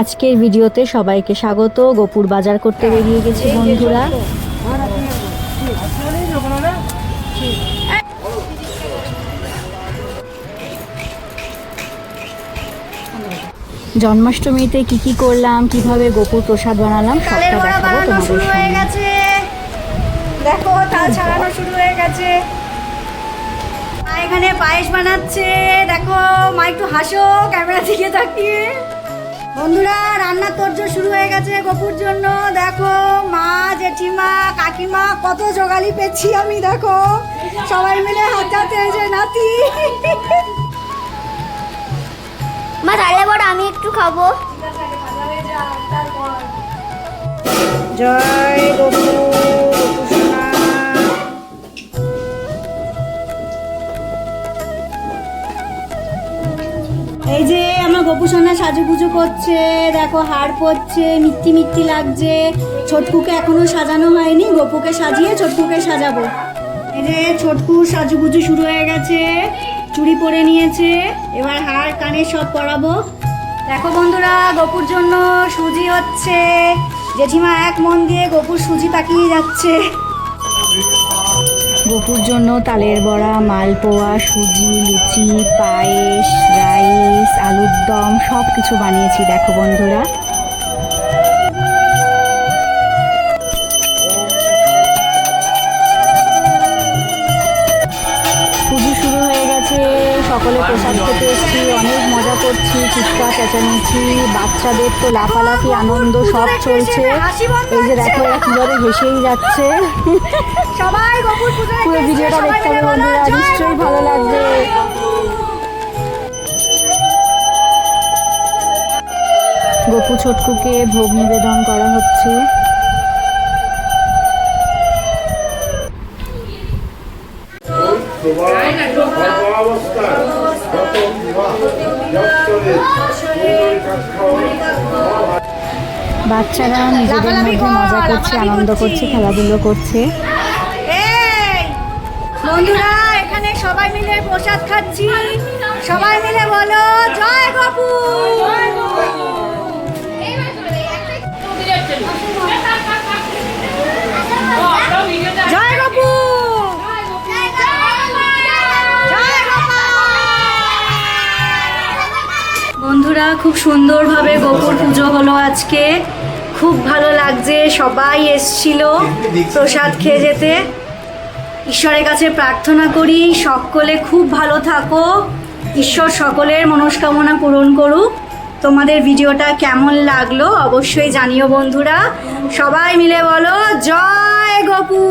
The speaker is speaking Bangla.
আজকের ভিডিওতে সবাইকে স্বাগত। গোপুর বাজার করতে বেরিয়ে গেছি বন্ধুরা। জন্মাষ্টমীতে কি কি করলাম কীভাবে গোপুর প্রসাদ বানালাম সবটা দেখাবো তোমাদের সামনে। দেখো তাল ছাড়ানো শুরু হয়ে গেছে। মা এখানে পায়েস বানাচ্ছে। দেখো মা একটু হাসো ক্যামেরা দিকে তাকিয়ে। বন্ধুরা রান্নার তোরজোর শুরু হয়ে গেছে গপুর জন্য। দেখো মা জেঠিমা কাকিমা কত জোগালি পেয়েছি আমি দেখো। সবাই মিলে হাতে যে নাতি। মা তাহলে বড় আমি একটু খাব। জয় গপু এই যে আমার গপু সোনা সাজুগুজু করছে, দেখো হার পরছে মিষ্টি মিষ্টি লাগছে। ছোটকুকে এখনও সাজানো হয়নি, গপুকে সাজিয়ে ছোটকুকে সাজাবো। এই যে ছোটকু সাজুগুজু শুরু হয়ে গেছে, চুড়ি পরে নিয়েছে, এবার হার কানে সব পরাবো। দেখো বন্ধুরা, গপুর জন্য সুজি হচ্ছে। জেঠিমা এক মন দিয়ে গপুর সুজি পাকিয়ে যাচ্ছে। গোপুর জন্য তালের বড়া, মালপোয়া, সুজি, লুচি, পায়েস, রাইস। দম সব কিছু বানিয়েছি দেখো বন্ধুরা। পুজো শুরু হয়ে গেছে সকলে প্রসাদ খেতে এসেছি অনেক মজা করছি চিৎকার চেঁচামেচি বাচ্চাদের তো লাফালাফি আনন্দ সব চলছে। এই যে দেখো এরা কীভাবে হেসেই যাচ্ছে। পুরো ভিডিওটা দেখতে হবে বন্ধুরা নিশ্চয়ই ভালো লাগবে। গপু ছোটকুকে ভোগ নিবেদন করা হচ্ছে। বাচ্চারা নিজেদের মধ্যে মজা করছে আনন্দ করছে। খেলাধুলো করছে। বন্ধুরা এখানে সবাই মিলে প্রসাদ খাচ্ছি। সবাই মিলে বলো জয় গপু বন্ধুরা, খুব সুন্দরভাবে গোপুর পুজো হলো আজকে। খুব ভালো লাগছে, সবাই এসছিল প্রসাদ খেয়ে যেতে। ঈশ্বরের কাছে প্রার্থনা করি, সকলে খুব ভালো থাকো। ঈশ্বর সকলের মনস্কামনা পূরণ করুক। তোমাদের ভিডিওটা কেমন লাগল অবশ্যই জানিও বন্ধুরা। সবাই মিলে বলো জয় গোপু!